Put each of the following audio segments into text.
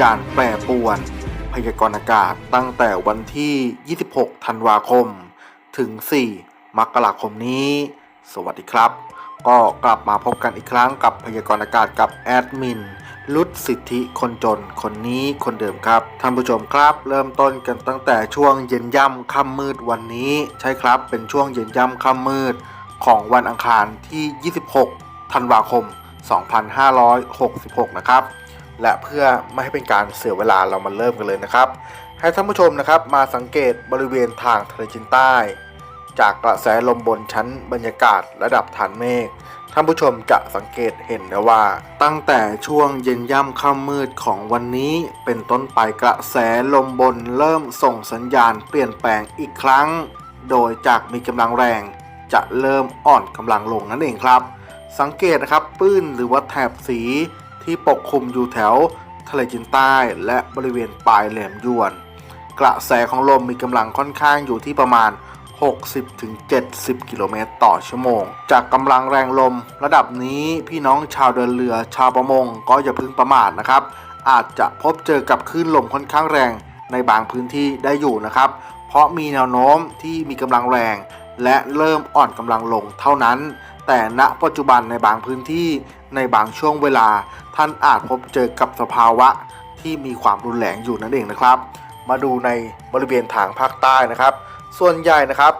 ส่าณแปรปรวน พยากรณ์อากาศตั้งแต่วันที่ 26 ธันวาคม ถึง 4 มกราคมนี้ สวัสดีครับ ก็กลับมาพบกันอีกครั้งกับพยากรณ์อากาศกับแอดมินลุดสิทธิคนจนคนนี้คนเดิมครับท่านผู้ชมครับ เริ่มต้นกันตั้งแต่ช่วงเย็นย่ำค่ำมืดวันนี้ ใช่ครับเป็นช่วงเย็นย่ำค่ำมืด ของวันอังคารที่ 26 ธันวาคม 2566 นะครับ และเพื่อไม่ให้เป็นการเสียเวลาเรามาเริ่มกันเลยนะครับ ให้ท่านผู้ชมนะครับมาสังเกตบริเวณทางทะเลจีนใต้ จากกระแสลมบนชั้นบรรยากาศระดับฐานเมฆท่านผู้ชมจะสังเกตเห็นนะว่า ตั้งแต่ช่วงเย็นย่ำค่ำมืดของวันนี้ เป็นต้นไปกระแสลมบนเริ่มส่งสัญญาณเปลี่ยนแปลงอีกครั้ง โดยจากมีกำลังแรงจะเริ่มอ่อนกำลังลงนั่นเองครับ สังเกตนะครับปื้นหรือว่าแถบสี ที่ปกคลุมอยู่แถวทะเลจีนใต้และบริเวณปลายแหลมยวน กระแสของลมมีกำลังค่อนข้างอยู่ที่ประมาณ 60-70 กิโลเมตรต่อชั่วโมง จากกำลังแรงลม ระดับนี้พี่น้องชาวเดินเรือชาวประมงก็อย่าพึ่งประมาทนะครับ อาจจะพบเจอกับคลื่นลมค่อนข้างแรงในบางพื้นที่ได้อยู่นะครับ เพราะมีแนวโน้มที่มีกำลังแรง และเริ่มอ่อนกำลังลงเท่านั้น แต่ณปัจจุบันในบางพื้นที่ในบางช่วงเวลา ท่านอาจพบเจอกับสภาวะที่มีความรุนแรงอยู่นั่นเองนะครับ มาดูในบริเวณทางภาคใต้นะครับ ส่วนใหญ่นะครับ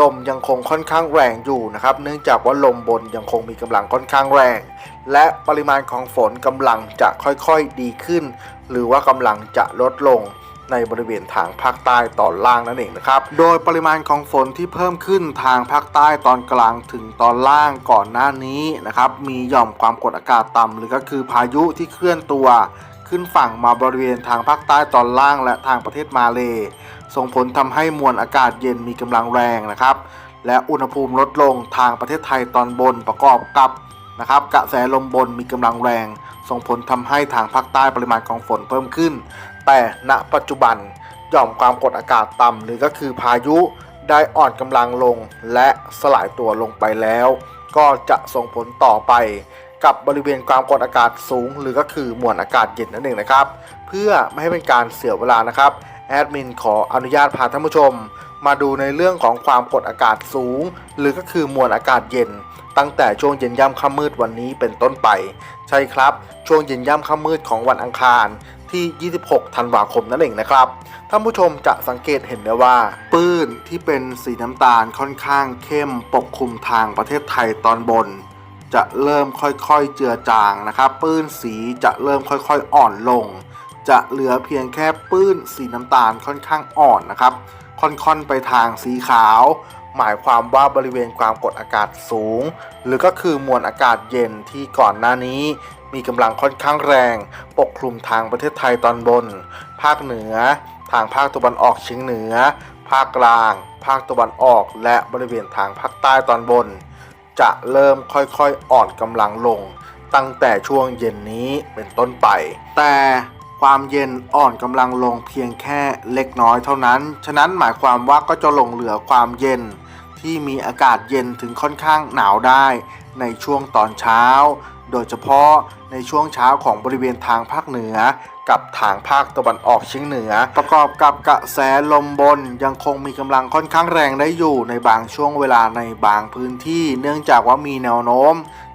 ลมยังคงค่อนข้างแรงอยู่นะครับ เนื่องจากว่าลมบนยังคงมีกำลังค่อนข้างแรง และปริมาณของฝนกำลังจะค่อยๆดีขึ้น หรือว่ากำลังจะลดลง ในบริเวณทางภาคใต้ตอนล่างนั่นเองนะครับ โดยปริมาณของฝนที่เพิ่มขึ้นทางภาคใต้ตอนกลางถึงตอนล่างก่อนหน้านี้นะครับ มีหย่อมความกดอากาศต่ำหรือก็คือพายุที่เคลื่อนตัว ขึ้นฝั่งมาบริเวณทางภาคใต้ตอนล่างและทางประเทศมาเล ส่งผลทำให้มวลอากาศเย็นมีกำลังแรงนะครับ และอุณหภูมิลดลงทางประเทศไทยตอนบนประกอบกับ นะครับกระแสลมบนมีกำลังแรง ส่งผลทำให้ทางภาคใต้ปริมาณของฝนเพิ่มขึ้น แต่ณปัจจุบันหย่อมความกดอากาศต่ำหรือก็คือพายุได้อ่อนกำลังลงและสลายตัวลงไปแล้ว ก็จะส่งผลต่อไปกับบริเวณความกดอากาศสูง หรือก็คือมวลอากาศเย็นนั่นเองนะครับ เพื่อไม่ให้เป็นการเสียเวลานะครับแอดมินขออนุญาตพาท่านผู้ชม มาดูในเรื่องของความกดอากาศสูง หรือก็คือมวลอากาศเย็น ตั้งแต่ช่วงเย็นย่ำค่ำมืดวันนี้เป็นต้นไป ใช่ครับ ช่วงเย็นย่ำค่ำมืดของวันอังคารที่ 26 ธันวาคมนั่นเองนะครับ ท่านผู้ชมจะสังเกตเห็นได้ว่า ปื้นที่เป็นสีน้ำตาลค่อนข้างเข้มปกคลุมทางประเทศไทยตอนบน จะเริ่มค่อยๆเจือจางนะครับ ปื้นสีจะเริ่มค่อยๆอ่อนลง จะเหลือเพียงแค่ปื้นสีน้ำตาลค่อนข้างอ่อนนะครับ ค่อนๆไปทางสีขาว หมายความว่าบริเวณความกดอากาศสูง หรือก็คือมวลอากาศเย็นที่ก่อนหน้านี้ มีกำลังค่อนข้างแรง ปกคลุมทางประเทศไทยตอนบน ภาคเหนือ ทางภาคตะวันออกเฉียงเหนือ ภาคกลาง ภาคตะวันออก และบริเวณทางภาคใต้ตอนบน จะเริ่มค่อยๆอ่อนกำลังลงตั้งแต่ช่วงเย็นนี้เป็นต้นไป แต่ ความเย็นอ่อนกำลังลงเพียงแค่เล็กน้อยเท่านั้น ฉะนั้นหมายความว่าก็จะหลงเหลือความเย็น ที่มีอากาศเย็นถึงค่อนข้างหนาวได้ในช่วงตอนเช้า โดยเฉพาะในช่วงเช้าของบริเวณทางภาคเหนือ กับทางภาคตะวันออกเฉียงเหนือ ประกอบกับกระแสลมบนยังคงมีกำลังค่อนข้างแรงได้อยู่ในบางช่วงเวลาในบางพื้นที่ เนื่องจากว่ามีแนวโน้ม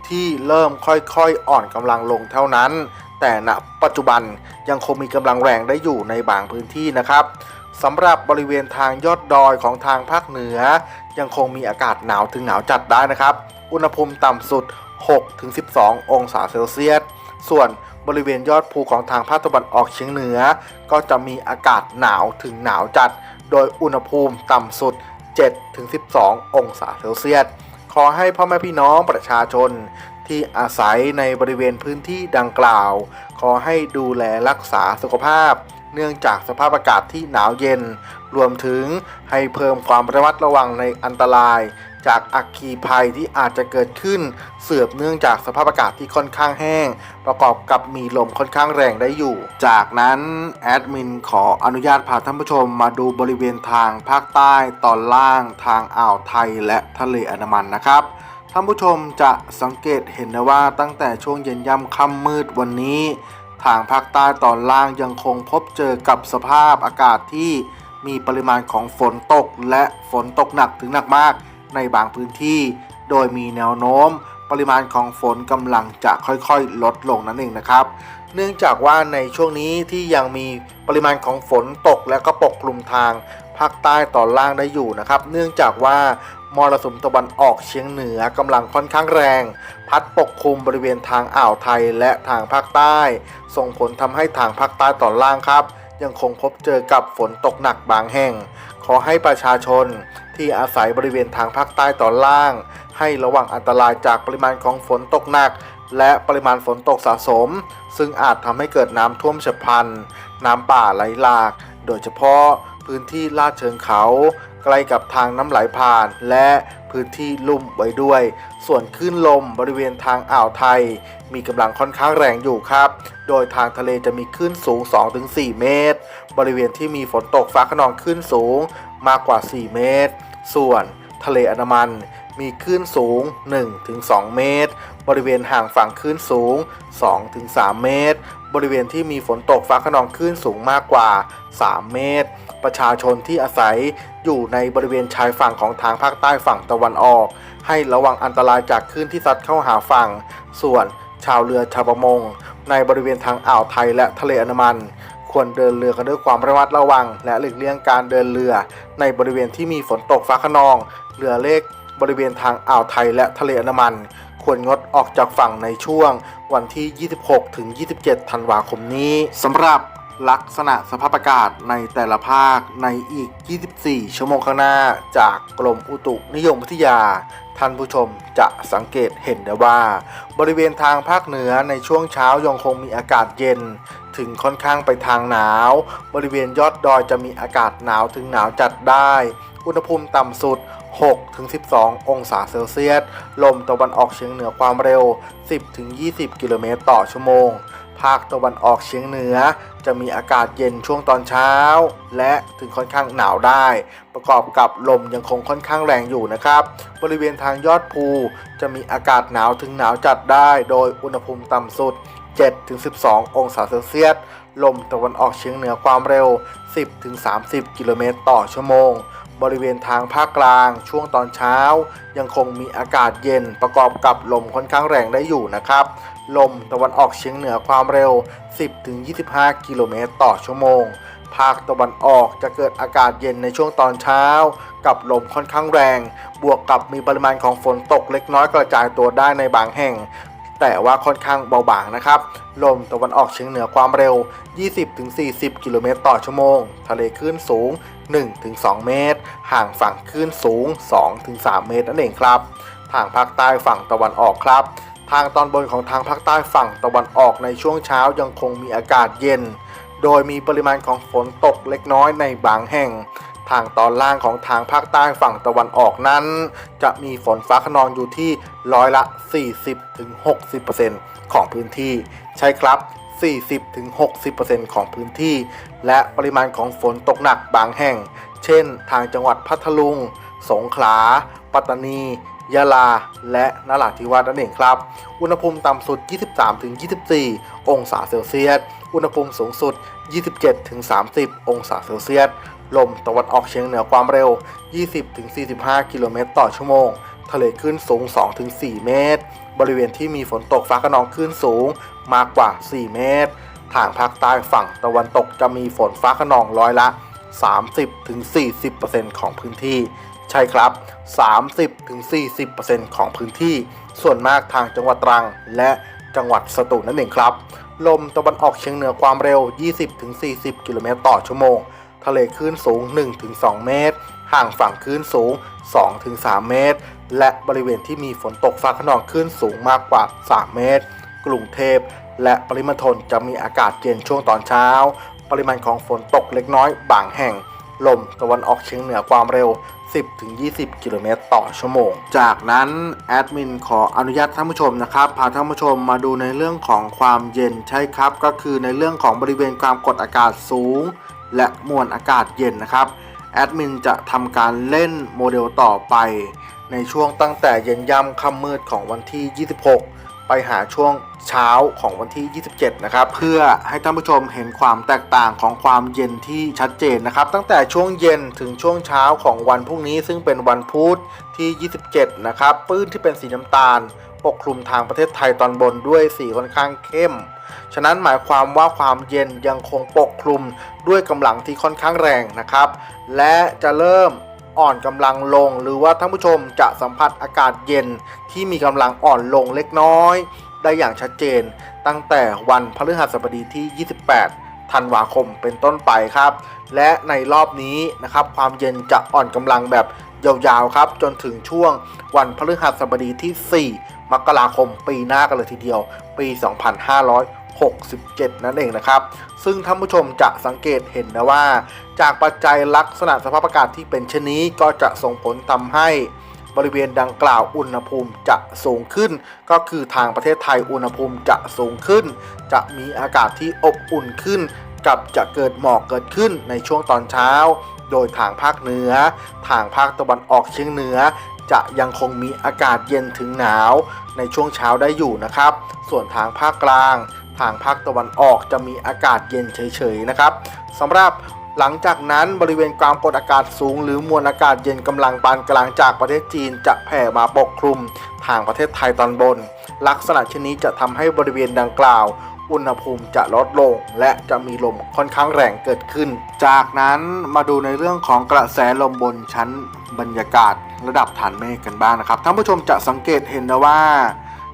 ที่เริ่มค่อยๆ อ่อนกำลังลงเท่านั้น แต่ณปัจจุบันยังคงมีกำลังแรงได้อยู่ในบางพื้นที่นะครับสำหรับบริเวณทางยอดดอยของทางภาคเหนือ ยังคงมีอากาศหนาวถึงหนาวจัดได้นะครับ อุณหภูมิต่ำสุด 6-12 องศาเซลเซียส ส่วนบริเวณยอดภูของทางภาคตะวันออกเฉียงเหนือ ก็จะมีอากาศหนาวถึงหนาวจัด โดยอุณหภูมิต่ำสุด 7-12 องศาเซลเซียส อให้พ่อแม่พี่น้องประชาชน ที่อาศัยในบริเวณพื้นที่ดังกล่าว ขอให้ดูแลรักษาสุขภาพ เนื่องจากสภาพอากาศที่หนาวเย็น รวมถึงให้เพิ่มความระมัดระวังในอันตราย จากอัคคีภัยที่อาจจะเกิดขึ้น เสือบเนื่องจากสภาพอากาศที่ค่อนข้างแห้ง ประกอบกับมีลมค่อนข้างแรงได้อยู่ จากนั้นแอดมินขออนุญาตพาท่านผู้ชมมาดูบริเวณทางภาคใต้ตอนล่างทางอ่าวไทยและทะเลอันดามันนะครับท่านผู้ชมจะสังเกตเห็นได้ว่าตั้งแต่ช่วงเย็นย่ำค่ำมืดวันนี้ ทางภาคใต้ตอนล่างยังคงพบเจอกับสภาพอากาศที่มีปริมาณของฝนตกและฝนตกหนักถึงหนักมาก ในบางพื้นที่ โดยมีแนวโน้ม ปริมาณของฝนกำลังจะค่อยๆ ลดลงนั่นเองนะครับ เนื่องจากว่าในช่วงนี้ที่ยังมีปริมาณของฝนตกและก็ปกคลุมทางภาคใต้ตอนล่างได้อยู่นะครับ เนื่องจากว่ามรสุมตะวันออกเฉียงเหนือกำลังค่อนข้างแรง พัดปกคลุมบริเวณทางอ่าวไทยและทางภาคใต้ ส่งผลทำให้ทางภาคใต้ตอนล่างครับ ยังคงพบเจอกับฝนตกหนักบางแห่ง ขอให้ประชาชน ที่อาศัยบริเวณทางภาคใต้ตอนล่าง ให้ระวังอันตรายจากปริมาณของฝนตกหนัก และปริมาณฝนตกสะสม ซึ่งอาจทำให้เกิดน้ำท่วมฉับพลัน น้ำป่าไหลหลาก โดยเฉพาะพื้นที่ลาดเชิงเขา ใกล้กับทางน้ำไหลผ่าน และพื้นที่ลุ่มไว้ด้วย ส่วนคลื่นลมบริเวณทางอ่าวไทย มีกำลังค่อนข้างแรงอยู่ครับ โดยทางทะเลจะมีคลื่นสูง 2-4 เมตร บริเวณที่มีฝนตกฟ้าขนองคลื่นสูงมากกว่า 4 เมตร ส่วนทะเลอันดามันมีคลื่นสูง 1-2 เมตร บริเวณห่างฝั่งคลื่นสูง 2-3 เมตร บริเวณที่มีฝนตกฟ้าขนองคลื่นสูงมากกว่า 3 เมตร ประชาชนที่อาศัยอยู่ในบริเวณชายฝั่งของทางภาคใต้ฝั่งตะวันออก ให้ระวังอันตรายจากคลื่นที่ซัดเข้าหาฝั่ง ส่วนชาวเรือชาวประมง ในบริเวณทางอ่าวไทยและทะเลอันดามัน ควรเดินเรือกันด้วยความระมัดระวัง และหลีกเลี่ยงการเดินเรือในบริเวณที่มีฝนตกฟ้าขนอง เรือเล็กบริเวณทางอ่าวไทยและทะเลอันดามัน ควรงดออกจากฝั่งในช่วงวันที่ 26 ถึง 27 ธันวาคมนี้สำหรับ ลักษณะสภาพอากาศในแต่ละภาคในอีก 24 ชั่วโมงข้างหน้า จากกรมอุตุนิยมวิทยา ท่านผู้ชมจะสังเกตเห็นได้ว่า บริเวณทางภาคเหนือในช่วงเช้ายังคงมีอากาศเย็น ถึงค่อนข้างไปทางหนาว บริเวณยอดดอยจะมีอากาศหนาวถึงหนาวจัดได้ อุณหภูมิต่ำสุด 6-12 องศาเซลเซียส ลมตะวันออกเฉียงเหนือความเร็ว 10-20 กิโลเมตรต่อชั่วโมง ภาคตะวันออกเฉียงเหนือ จะมีอากาศเย็นช่วงตอนเช้า และถึงค่อนข้างหนาวได้ ประกอบกับลมยังคงค่อนข้างแรงอยู่นะครับ บริเวณทางยอดภูจะมีอากาศหนาวถึงหนาวจัดได้ โดยอุณหภูมิต่ำสุด 7-12 องศาเซลเซียส ลมตะวันออกเฉียงเหนือความเร็ว 10-30 กิโลเมตรต่อชั่วโมงบริเวณทางภาคกลางช่วงตอนเช้า ยังคงมีอากาศเย็นประกอบกับลมค่อนข้างแรงได้อยู่นะครับ ลมตะวันออกเฉียงเหนือความเร็ว 10-25 กิโลเมตรต่อชั่วโมง ภาคตะวันออกจะเกิดอากาศเย็นในช่วงตอนเช้า กับลมค่อนข้างแรง บวกกับมีปริมาณของฝนตกเล็กน้อยกระจายตัวได้ในบางแห่ง แต่ว่าค่อนข้างเบาบางนะครับ ลมตะวันออกเฉียงเหนือความเร็ว 20-40 กิโลเมตรต่อชั่วโมง ทะเลคลื่นสูง 1-2 เมตร ห่างฝั่งคลื่นสูง 2-3 เมตรนั่นเองครับ ทางภาคใต้ฝั่งตะวันออกครับ ทางตอนบนของทางภาคใต้ฝั่งตะวันออกในช่วงเช้ายังคงมีอากาศเย็น โดยมีปริมาณของฝนตกเล็กน้อยในบางแห่ง ทางตอนล่างของทางภาคใต้ฝั่งตะวันออกนั้น จะมีฝนฟ้าขนองอยู่ที่ร้อยละ 40-60%ของพื้นที่ ใช่ครับ 40-60%ของพื้นที่ และปริมาณของฝนตกหนักบางแห่ง เช่น ทางจังหวัดพัทลุง สงขลา ปัตตานี ยะลา และนราธิวาสนั่นเองครับ อุณหภูมิต่ำสุด 23-24 องศาเซลเซียส อุณหภูมิสูงสุด 27-30 องศาเซลเซียส ลมตะวันออกเฉียงเหนือความเร็ว 20-45 กิโลเมตรต่อชั่วโมง ทะเลคลื่นสูง 2-4 เมตร บริเวณที่มีฝนตกฟ้าขนองคลื่นสูงมากกว่า 4 เมตร ทางภาคใต้ฝั่งตะวันตกจะมีฝนฟ้าขนองร้อยละ 30-40%ของพื้นที่ ใช่ครับ 30-40%ของพื้นที่ ส่วนมากทางจังหวัดตรัง และจังหวัดสตูลนั่นเองครับ ลมตะวันออกเฉียงเหนือความเร็ว 20-40 กิโลเมตรต่อชั่วโมง ทะเลคลื่นสูง 1-2 เมตร ห่างฝั่งคลื่นสูง 2-3 เมตร และบริเวณที่มีฝนตกฟ้าขนองคลื่นสูงมากกว่า 3 เมตร กรุงเทพและปริมณฑลจะมีอากาศเย็นช่วงตอนเช้า ปริมาณของฝนตกเล็กน้อยบางแห่ง ลมตะวันออกเฉียงเหนือความเร็ว 10-20 กิโลเมตรต่อชั่วโมง จากนั้นแอดมินขออนุญาตท่านผู้ชมนะครับพาท่านผู้ชมมาดูในเรื่องของความเย็นใช่ครับ ก็คือในเรื่องของบริเวณความกดอากาศสูง และมวลอากาศเย็นนะครับแอดมินจะทำการเล่นโมเดลต่อไป ในช่วงตั้งแต่เย็นย่ำค่ำมืดของวันที่ 26 ไปหาช่วงเช้าของวันที่ 27 นะครับ เพื่อให้ท่านผู้ชมเห็นความแตกต่างของความเย็นที่ชัดเจนนะครับ ตั้งแต่ช่วงเย็นถึงช่วงเช้าของวันพรุ่งนี้ ซึ่งเป็นวันพุธที่ 27 นะครับปื้นที่เป็นสีน้ำตาล ปกคลุมทางประเทศไทยตอนบนด้วยสีค่อนข้างเข้ม ฉะนั้นหมายความว่าความเย็นยังคงปกคลุมด้วยกำลังที่ค่อนข้างแรงนะครับ และจะเริ่ม อ่อนกำลังลง หรือว่าท่านผู้ชมจะสัมผัสอากาศเย็นที่มีกำลังอ่อนลงเล็กน้อย ได้อย่างชัดเจน ตั้งแต่วันพฤหัสบดีที่ 28ธันวาคมเป็นต้นไปครับ และในรอบนี้นะครับความเย็นจะอ่อนกำลังแบบยาวๆครับ จนถึงช่วงวันพฤหัสบดีที่ 4 มกราคมปีหน้ากันเลยทีเดียว ปี 2500 67 นั่นเองนะครับ ซึ่งท่านผู้ชมจะสังเกตเห็นนะว่า จากปัจจัยลักษณะสภาพอากาศที่เป็นเช่นนี้ก็จะส่งผลทำให้บริเวณดังกล่าวอุณหภูมิจะสูงขึ้น ก็คือทางประเทศไทยอุณหภูมิจะสูงขึ้น จะมีอากาศที่อบอุ่นขึ้น กับจะเกิดหมอกเกิดขึ้นในช่วงตอนเช้า โดยทางภาคเหนือ ทางภาคตะวันออกเฉียงเหนือ จะยังคงมีอากาศเย็นถึงหนาวในช่วงเช้าได้อยู่นะครับ ส่วนทางภาคกลาง ทางภาคตะวันออกจะมีอากาศเย็นเฉยๆนะครับสำหรับหลังจากนั้นบริเวณความกดอากาศสูง หรือมวลอากาศเย็นกำลังปานกลางจากประเทศจีนจะแผ่มาปกคลุมทางประเทศไทยตอนบน ลักษณะเช่นนี้จะทำให้บริเวณดังกล่าว อุณหภูมิจะลดลง และจะมีลมค่อนข้างแรงเกิดขึ้น จากนั้นมาดูในเรื่องของกระแสลมบนชั้นบรรยากาศระดับฐานเมฆกันบ้างนะครับท่านผู้ชมจะสังเกตเห็นนะว่า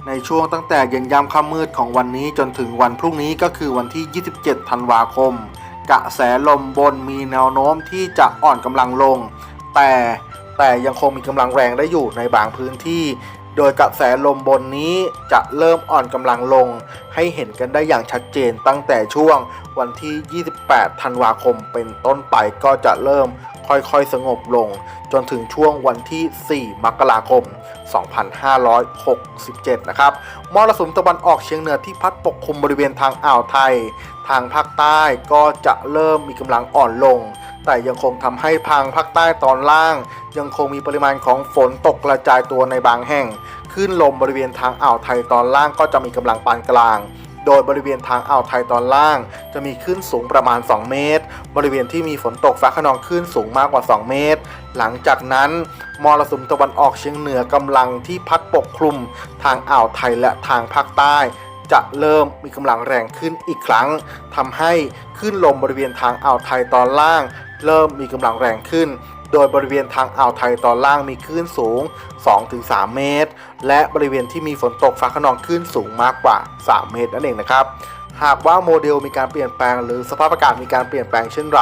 ในช่วงตั้งแต่เย็นยามค่ำมืดของวันนี้จนถึงวันพรุ่งนี้ก็คือวันที่ 27 ธันวาคม กระแสลมบนมีแนวโน้มที่จะอ่อนกำลังลง แต่แต่ยังคงมีกำลังแรงได้อยู่ในบางพื้นที่ โดยกระแสลมบนนี้จะเริ่มอ่อนกำลังลง ให้เห็นกันได้อย่างชัดเจนตั้งแต่ช่วงวันที่ 28 ธันวาคมเป็นต้นไปก็จะเริ่ม ค่อยๆ สงบลงจนถึงช่วงวันที่ 4 มกราคม 2567 นะครับ มรสุมตะวันออกเฉียงเหนือที่พัดปกคลุมบริเวณทางอ่าวไทย ทางภาคใต้ก็จะเริ่มมีกำลังอ่อนลง แต่ยังคงทำให้ทางภาคใต้ตอนล่าง ยังคงมีปริมาณของฝนตกกระจายตัวในบางแห่งคลื่นลมบริเวณทางอ่าวไทยตอนล่างก็จะมีกำลังปานกลาง โดยบริเวณทางอ่าวไทยตอนล่าง จะมีคลื่นสูงประมาณ 2 เมตร บริเวณที่มีฝนตกฟ้าขนองคลื่นสูงมากกว่า 2 เมตร หลังจากนั้นมรสุมตะวันออกเฉียงเหนือกำลังที่พัดปกคลุม ทางอ่าวไทยและทางภาคใต้ จะเริ่มมีกำลังแรงขึ้นอีกครั้งทำให้คลื่นลมบริเวณทางอ่าวไทยตอนล่าง เริ่มมีกำลังแรงขึ้น โดยบริเวณทางอ่าวไทยตอนล่างมีคลื่นสูง 2-3 เมตร และบริเวณที่มีฝนตกฟ้าขนองคลื่นสูงมากกว่า 3 เมตรนั่นเองนะครับหากว่าโมเดลมีการเปลี่ยนแปลงหรือสภาพอากาศมีการเปลี่ยนแปลงเช่นไร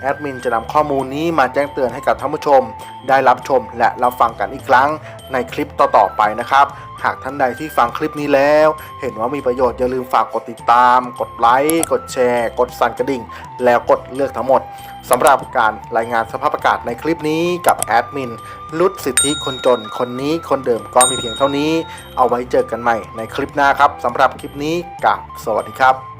แอดมินจะนำข้อมูลนี้มาแจ้งเตือนให้กับท่านผู้ชม ได้รับชมและรับฟังกันอีกครั้งในคลิปต่อๆไปนะครับ หากท่านใดที่ฟังคลิปนี้แล้ว เห็นว่ามีประโยชน์อย่าลืมฝากกดติดตาม กดไลค์กดแชร์ กดสั่นกระดิ่ง แล้วกดเลือกทั้งหมด สำหรับการรายงานสภาพอากาศในคลิปนี้กับแอดมินลุดสิทธิคนจน คนนี้คนเดิมก็มีเพียงเท่านี้ เอาไว้เจอกันใหม่ในคลิปหน้าครับสำหรับคลิปนี้กับสวัสดีครับ